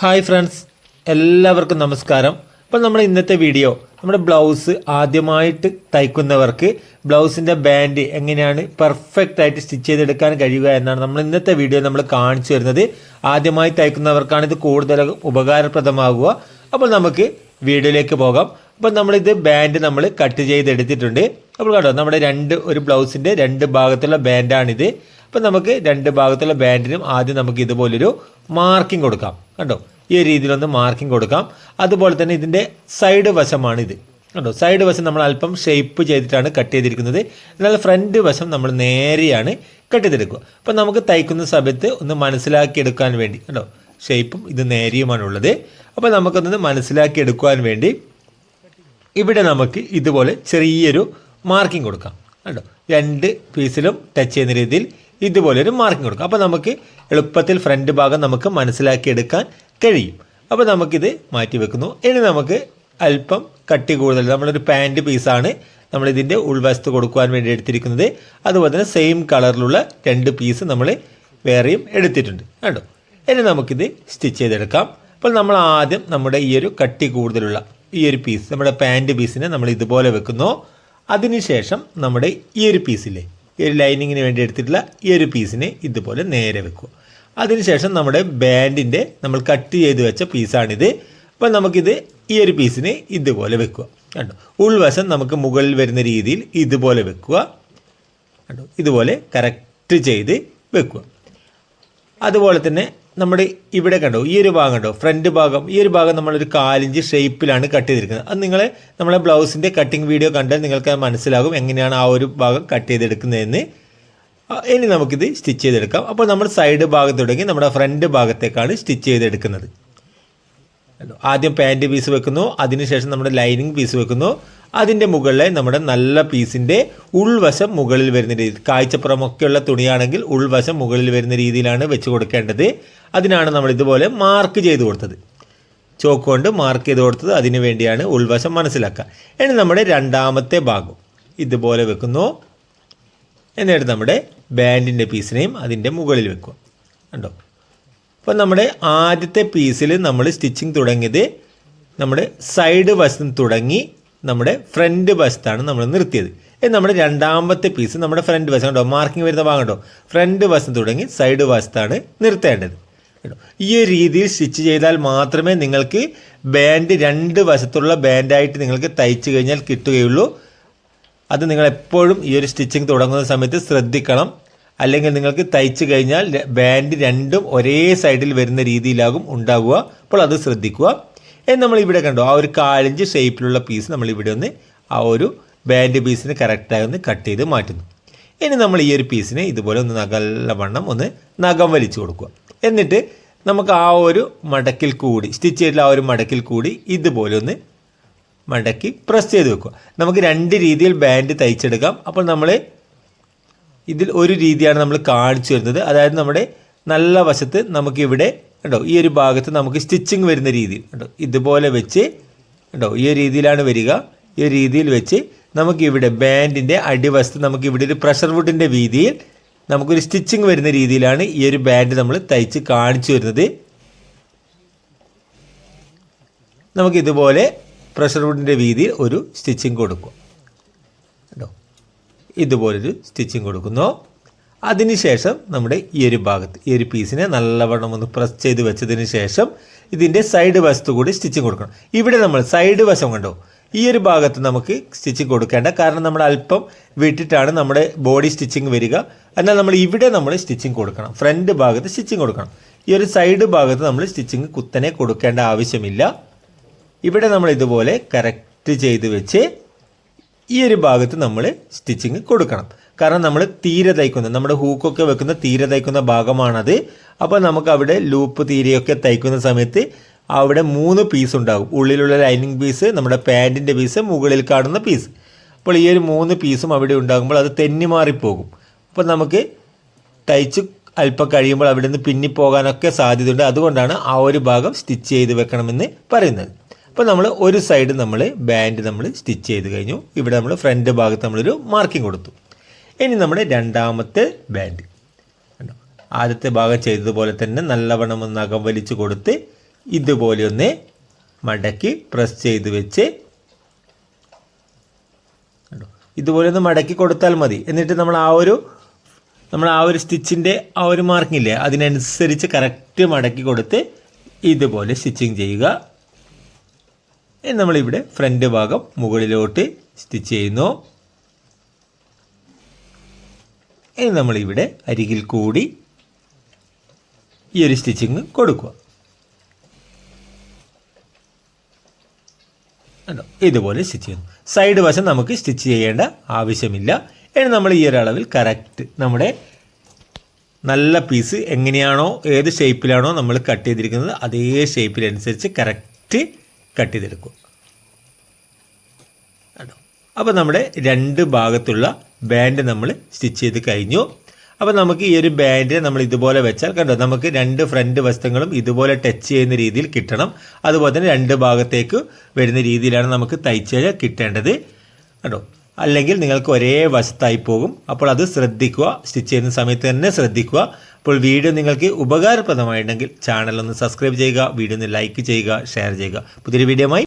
Hi friends എല്ലാവർക്കും നമസ്കാരം. അപ്പോൾ നമ്മുടെ ഇന്നത്തെ വീഡിയോ നമ്മുടെ ബ്ലൗസ് ആദ്യമായിട്ട് തയ്ക്കുന്നവർക്ക് ബ്ലൗസിന്റെ ബാൻഡ് എങ്ങനെയാണ് പെർഫെക്റ്റ് ആയിട്ട് സ്റ്റിച്ച് ചെയ്തെടുക്കാൻ കഴിയുക എന്നാണ് നമ്മൾ ഇന്നത്തെ വീഡിയോ നമ്മൾ കാണിച്ചു വരുന്നത് ആദ്യമായി തയ്ക്കുന്നവർക്കാണ് ഇത് കൂടുതൽ ഉപകാരപ്രദമാകുക. അപ്പോൾ നമുക്ക് വീഡിയോയിലേക്ക് പോകാം. അപ്പോൾ നമ്മളിത് ബാൻഡ് നമ്മൾ കട്ട് ചെയ്തെടുത്തിട്ടുണ്ട്. അപ്പോൾ കണ്ടോ നമ്മുടെ രണ്ട് ഒരു ബ്ലൗസിന്റെ രണ്ട് ഭാഗത്തുള്ള ബാൻഡാണിത്. അപ്പം നമുക്ക് രണ്ട് ഭാഗത്തുള്ള ബാൻഡിനും ആദ്യം നമുക്ക് ഇതുപോലൊരു മാർക്കിംഗ് കൊടുക്കാം. കണ്ടോ? ഈ രീതിയിലൊന്ന് മാർക്കിംഗ് കൊടുക്കാം. അതുപോലെ തന്നെ ഇതിന്റെ സൈഡ് വശമാണിത്. കണ്ടോ? സൈഡ് വശം നമ്മൾ അല്പം ഷേപ്പ് ചെയ്തിട്ടാണ് കട്ട് ചെയ്തിരിക്കുന്നത്. എന്നാൽ ഫ്രണ്ട് വശം നമ്മൾ നേരെയാണ് കട്ട് ചെയ്തെടുക്കുക. അപ്പം നമുക്ക് തയ്ക്കുന്ന സമയത്ത് ഒന്ന് മനസ്സിലാക്കിയെടുക്കാൻ വേണ്ടി കണ്ടോ? ഷേപ്പും ഇത് നേരെയുമാണുള്ളത്. അപ്പോൾ നമുക്കൊന്ന് മനസ്സിലാക്കി എടുക്കുവാൻ വേണ്ടി ഇവിടെ നമുക്ക് ഇതുപോലെ ചെറിയൊരു മാർക്കിംഗ് കൊടുക്കാം. കണ്ടോ? രണ്ട് പീസിലും ടച്ച് ചെയ്യുന്ന രീതിയിൽ ഇതുപോലെ ഒരു മാർക്കിംഗ് കൊടുക്കും. അപ്പോൾ നമുക്ക് എളുപ്പത്തിൽ ഫ്രണ്ട് ഭാഗം നമുക്ക് മനസ്സിലാക്കിയെടുക്കാൻ കഴിയും. അപ്പോൾ നമുക്കിത് മാറ്റി വെക്കുന്നു. ഇനി നമുക്ക് അല്പം കട്ടി കൂടുതൽ നമ്മളൊരു പാന്റ് പീസാണ് നമ്മളിതിന്റെ ഉൾവശത്ത് കൊടുക്കുവാൻ വേണ്ടി എടുത്തിരിക്കുന്നത്. അതുപോലെ തന്നെ സെയിം കളറിലുള്ള രണ്ട് പീസ് നമ്മൾ വേറെയും എടുത്തിട്ടുണ്ട്. കണ്ടോ? ഇനി നമുക്കിത് സ്റ്റിച്ച് ചെയ്തെടുക്കാം. അപ്പോൾ നമ്മൾ ആദ്യം നമ്മുടെ ഈ ഒരു കട്ടി കൂടുതലുള്ള ഈ ഒരു പീസ് നമ്മുടെ പാന്റ് പീസിനെ നമ്മൾ ഇതുപോലെ വെക്കുന്നു. അതിനുശേഷം നമ്മുടെ ഈ ഒരു പീസില്ലേ ഈ ഒരു ലൈനിങ്ങിന് വേണ്ടി എടുത്തിട്ടുള്ള ഈ ഒരു പീസിനെ ഇതുപോലെ നേരെ വെക്കുക. അതിനുശേഷം നമ്മുടെ ബാൻഡിന്റെ നമ്മൾ കട്ട് ചെയ്ത് വെച്ച പീസാണിത് അപ്പോൾ നമുക്കിത് ഈ ഒരു പീസിനെ ഇതുപോലെ വെക്കുക. കണ്ടോ? ഉൾവശം നമുക്ക് മുകളിൽ വരുന്ന രീതിയിൽ ഇതുപോലെ വെക്കുക. കണ്ടോ? ഇതുപോലെ കറക്റ്റ് ചെയ്ത് വെക്കുക. അതുപോലെ തന്നെ നമ്മുടെ ഇവിടെ കണ്ടോ ഈ ഒരു ഭാഗം കണ്ടോ ഫ്രണ്ട് ഭാഗം ഈ ഒരു ഭാഗം നമ്മളൊരു കാലിഞ്ച് ഷേപ്പിലാണ് കട്ട് ചെയ്തിരിക്കുന്നത്. അത് നിങ്ങൾ നമ്മളെ ബ്ലൗസിന്റെ കട്ടിങ് വീഡിയോ കണ്ടാൽ നിങ്ങൾക്ക് മനസ്സിലാകും എങ്ങനെയാണ് ആ ഒരു ഭാഗം കട്ട് ചെയ്തെടുക്കുന്നതെന്ന്. ഇനി നമുക്കിത് സ്റ്റിച്ച് ചെയ്തെടുക്കാം. അപ്പോൾ നമ്മൾ സൈഡ് ഭാഗത്ത് തുടങ്ങി നമ്മുടെ ഫ്രണ്ട് ഭാഗത്തേക്കാണ് സ്റ്റിച്ച് ചെയ്തെടുക്കുന്നത്? ആദ്യം പാന്റ് പീസ് വെക്കുന്നു. അതിനുശേഷം നമ്മുടെ ലൈനിങ് പീസ് വെക്കുന്നു. അതിന്റെ മുകളിലെ നമ്മുടെ നല്ല പീസിന്റെ ഉൾവശം മുകളിൽ വരുന്ന രീതി കാഴ്ചപ്പുറമൊക്കെയുള്ള തുണിയാണെങ്കിൽ ഉൾവശം മുകളിൽ വരുന്ന രീതിയിലാണ് വെച്ച് കൊടുക്കേണ്ടത്. അതിനാണ് നമ്മൾ ഇതുപോലെ മാർക്ക് ചെയ്ത് കൊടുത്തത്. ചോക്ക് കൊണ്ട് മാർക്ക് ചെയ്ത് കൊടുത്തത് അതിനു വേണ്ടിയാണ് ഉൾവശം മനസ്സിലാക്കുക. ഇനി നമ്മുടെ രണ്ടാമത്തെ ഭാഗം ഇതുപോലെ വെക്കുന്നു. എന്നിട്ട് നമ്മുടെ ബാൻഡിന്റെ പീസിനെയും അതിന്റെ മുകളിൽ വെക്കുക. കണ്ടോ? അപ്പോൾ നമ്മുടെ ആദ്യത്തെ പീസിൽ നമ്മൾ സ്റ്റിച്ചിങ് തുടങ്ങിയത് നമ്മുടെ സൈഡ് വശത്ത് തുടങ്ങി നമ്മുടെ ഫ്രണ്ട് വശത്താണ് നമ്മൾ നിർത്തിയത്. നമ്മുടെ രണ്ടാമത്തെ പീസ് നമ്മുടെ ഫ്രണ്ട് വശം കണ്ടോ? മാർക്കിംഗ് വരുന്ന ഭാഗം കണ്ടോ? ഫ്രണ്ട് വശം തുടങ്ങി സൈഡ് വശത്താണ് നിർത്തേണ്ടത്. കേട്ടോ ഈ ഒരു രീതിയിൽ സ്റ്റിച്ച് ചെയ്താൽ മാത്രമേ നിങ്ങൾക്ക് ബാൻഡ് രണ്ട് വശത്തുള്ള ബാൻഡായിട്ട് നിങ്ങൾക്ക് തയ്ച്ചു കഴിഞ്ഞാൽ കിട്ടുകയുള്ളൂ. അത് നിങ്ങൾ എപ്പോഴും ഈ ഒരു സ്റ്റിച്ചിങ് തുടങ്ങുന്ന സമയത്ത് ശ്രദ്ധിക്കണം. അല്ലെങ്കിൽ നിങ്ങൾക്ക് തയ്ച്ചു കഴിഞ്ഞാൽ ബാൻഡ് രണ്ടും ഒരേ സൈഡിൽ വരുന്ന രീതിയിലാകും ഉണ്ടാകുക അപ്പോൾ അത് ശ്രദ്ധിക്കുക. നമ്മൾ ഇവിടെ കണ്ടോ ആ ഒരു കാലിഞ്ച് ഷേപ്പിലുള്ള പീസ് നമ്മൾ ഇവിടെ ഒന്ന് ആ ഒരു ബാൻഡ് പീസിന് കറക്റ്റായി ഒന്ന് കട്ട് ചെയ്ത് മാറ്റുന്നു. ഇനി നമ്മൾ ഈ ഒരു പീസിനെ ഇതുപോലെ ഒന്ന് നല്ലവണ്ണം ഒന്ന് നഖം വലിച്ചു കൊടുക്കുക. എന്നിട്ട് നമുക്ക് ആ ഒരു മടക്കിൽ കൂടി സ്റ്റിച്ച് ചെയ്തിട്ടുള്ള ആ ഒരു മടക്കിൽ കൂടി ഇതുപോലെ ഒന്ന് മടക്കി പ്രസ് ചെയ്ത് വെക്കുക. നമുക്ക് രണ്ട് രീതിയിൽ ബാൻഡ് തയ്ച്ചെടുക്കാം. അപ്പോൾ നമ്മൾ ഇതിൽ ഒരു രീതിയാണ് നമ്മൾ കാണിച്ചു വരുന്നത് അതായത് നമ്മുടെ നല്ല വശത്ത് നമുക്കിവിടെ കേട്ടോ ഈ ഒരു ഭാഗത്ത് നമുക്ക് സ്റ്റിച്ചിങ് വരുന്ന രീതി കേട്ടോ ഇതുപോലെ വെച്ച് കേട്ടോ ഈ രീതിയിലാണ് വരിക. ഈ രീതിയിൽ വെച്ച് നമുക്കിവിടെ ബാൻഡിന്റെ അടിവശത്ത് നമുക്ക് ഇവിടെ ഒരു പ്രഷർ വുഡിന്റെ വീതിയിൽ നമുക്കൊരു സ്റ്റിച്ചിങ് വരുന്ന രീതിയിലാണ് ഈ ഒരു ബാൻഡ് നമ്മൾ തയ്ച്ച് കാണിച്ചു വരുന്നത് നമുക്കിതുപോലെ പ്രഷർ വുഡിന്റെ വീതിയിൽ ഒരു സ്റ്റിച്ചിങ് കൊടുക്കും. ഇതുപോലൊരു സ്റ്റിച്ചിങ് കൊടുക്കുന്നു. അതിനുശേഷം നമ്മുടെ ഈ ഒരു ഭാഗത്ത് ഈ ഒരു പീസിനെ നല്ലവണ്ണം ഒന്ന് പ്രസ് ചെയ്ത് വെച്ചതിന് ശേഷം ഇതിന്റെ സൈഡ് വശത്ത് കൂടി സ്റ്റിച്ചിങ് കൊടുക്കണം. ഇവിടെ നമ്മൾ സൈഡ് വശം കണ്ടോ? ഈ ഒരു ഭാഗത്ത് നമുക്ക് സ്റ്റിച്ചിങ് കൊടുക്കേണ്ട. കാരണം നമ്മൾ അല്പം വിട്ടിട്ടാണ് നമ്മുടെ ബോഡി സ്റ്റിച്ചിങ് വരിക. എന്നാൽ നമ്മൾ ഇവിടെ നമ്മൾ സ്റ്റിച്ചിങ് കൊടുക്കണം. ഫ്രണ്ട് ഭാഗത്ത് സ്റ്റിച്ചിങ് കൊടുക്കണം. ഈ ഒരു സൈഡ് ഭാഗത്ത് നമ്മൾ സ്റ്റിച്ചിങ് കുത്തനെ കൊടുക്കേണ്ട ആവശ്യമില്ല. ഇവിടെ നമ്മൾ ഇതുപോലെ കറക്റ്റ് ചെയ്ത് വെച്ച് ഈ ഒരു ഭാഗത്ത് നമ്മൾ സ്റ്റിച്ചിങ് കൊടുക്കണം. കാരണം നമ്മൾ തീരെ തയ്ക്കുന്ന നമ്മുടെ ഹൂക്കൊക്കെ വെക്കുന്ന തീരെ തയ്ക്കുന്ന ഭാഗമാണത്. അപ്പോൾ നമുക്ക് അവിടെ ലൂപ്പ് തീരെയൊക്കെ തയ്ക്കുന്ന സമയത്ത് അവിടെ മൂന്ന് പീസ് ഉണ്ടാകും. ഉള്ളിലുള്ള ലൈനിങ് പീസ് നമ്മുടെ പാന്റിന്റെ പീസ് മുകളിൽ കാണുന്ന പീസ് അപ്പോൾ ഈ ഒരു മൂന്ന് പീസും അവിടെ ഉണ്ടാകുമ്പോൾ അത് തെന്നി മാറിപ്പോകും. അപ്പോൾ നമുക്ക് തയ്ച്ച് അല്പം കഴിയുമ്പോൾ അവിടെ നിന്ന് പിന്നിപ്പോകാനൊക്കെ സാധ്യതയുണ്ട്. അതുകൊണ്ടാണ് ആ ഒരു ഭാഗം സ്റ്റിച്ച് ചെയ്ത് വെക്കണമെന്ന് പറയുന്നത്. അപ്പോൾ നമ്മൾ ഒരു സൈഡ് നമ്മൾ ബാൻഡ് നമ്മൾ സ്റ്റിച്ച് ചെയ്ത് കഴിഞ്ഞു. ഇവിടെ നമ്മൾ ഫ്രണ്ട് ഭാഗത്ത് നമ്മളൊരു മാർക്കിംഗ് കൊടുത്തു. ഇനി നമ്മുടെ രണ്ടാമത്തെ ബാൻഡ് ആദ്യത്തെ ഭാഗം ചെയ്തതുപോലെ തന്നെ നല്ലവണ്ണം ഒന്ന് അകം വലിച്ച് കൊടുത്ത് ഇതുപോലെ ഒന്ന് മടക്കി പ്രസ് ചെയ്ത് വെച്ച്? ഇതുപോലെ ഒന്ന് മടക്കി കൊടുത്താൽ മതി. എന്നിട്ട് നമ്മൾ ആ ഒരു നമ്മൾ ആ ഒരു സ്റ്റിച്ചിന്റെ ആ ഒരു മാർക്കിംഗ് ഇല്ലേ? അതിനനുസരിച്ച് കറക്റ്റ് മടക്കി കൊടുത്ത് ഇതുപോലെ സ്റ്റിച്ചിങ് ചെയ്യുക. ഇനി നമ്മളിവിടെ ഫ്രണ്ട് ഭാഗം മുകളിലോട്ട് സ്റ്റിച്ച് ചെയ്യുന്നു. ഇനി നമ്മളിവിടെ അരികിൽ കൂടി ഈ ഒരു സ്റ്റിച്ചിങ് കൊടുക്കുക. ഇതുപോലെ സ്റ്റിച്ച് ചെയ്യുന്നു. സൈഡ് വശം നമുക്ക് സ്റ്റിച്ച് ചെയ്യേണ്ട ആവശ്യമില്ല. ഇനി നമ്മൾ ഈ ഒരു അളവിൽ കറക്റ്റ് നമ്മുടെ നല്ല പീസ് എങ്ങനെയാണോ ഏത് ഷേപ്പിലാണോ നമ്മൾ കട്ട് ചെയ്തിരിക്കുന്നത് അതേ ഷേപ്പിലനുസരിച്ച് കറക്റ്റ് കട്ട് കേട്ടോ അപ്പോൾ നമ്മുടെ രണ്ട് ഭാഗത്തുള്ള ബാൻഡ് നമ്മൾ സ്റ്റിച്ച് ചെയ്ത് കഴിഞ്ഞു. അപ്പോൾ നമുക്ക് ഈ ഒരു ബാൻഡ് നമ്മൾ ഇതുപോലെ വെച്ചാൽ കണ്ടോ നമുക്ക് രണ്ട് ഫ്രണ്ട് വസ്ത്രങ്ങളും ഇതുപോലെ ടച്ച് ചെയ്യുന്ന രീതിയിൽ കിട്ടണം. അതുപോലെ തന്നെ രണ്ട് ഭാഗത്തേക്ക് വരുന്ന രീതിയിലാണ് നമുക്ക് തയ്ച്ച് കിട്ടേണ്ടത്. കണ്ടോ? അല്ലെങ്കിൽ നിങ്ങൾക്ക് ഒരേ വശത്തായി പോകും. അപ്പോൾ അത് ശ്രദ്ധിക്കുക. സ്റ്റിച്ച് ചെയ്യുന്ന സമയത്ത് തന്നെ ശ്രദ്ധിക്കുക. അപ്പോൾ വീഡിയോ നിങ്ങൾക്ക് ഉപകാരപ്രദമായിട്ടുണ്ടെങ്കിൽ ചാനൽ ഒന്ന് സബ്സ്ക്രൈബ് ചെയ്യുക വീഡിയോ ഒന്ന് ലൈക്ക് ചെയ്യുക ഷെയർ ചെയ്യുക. പുതിയൊരു വീഡിയോയുമായി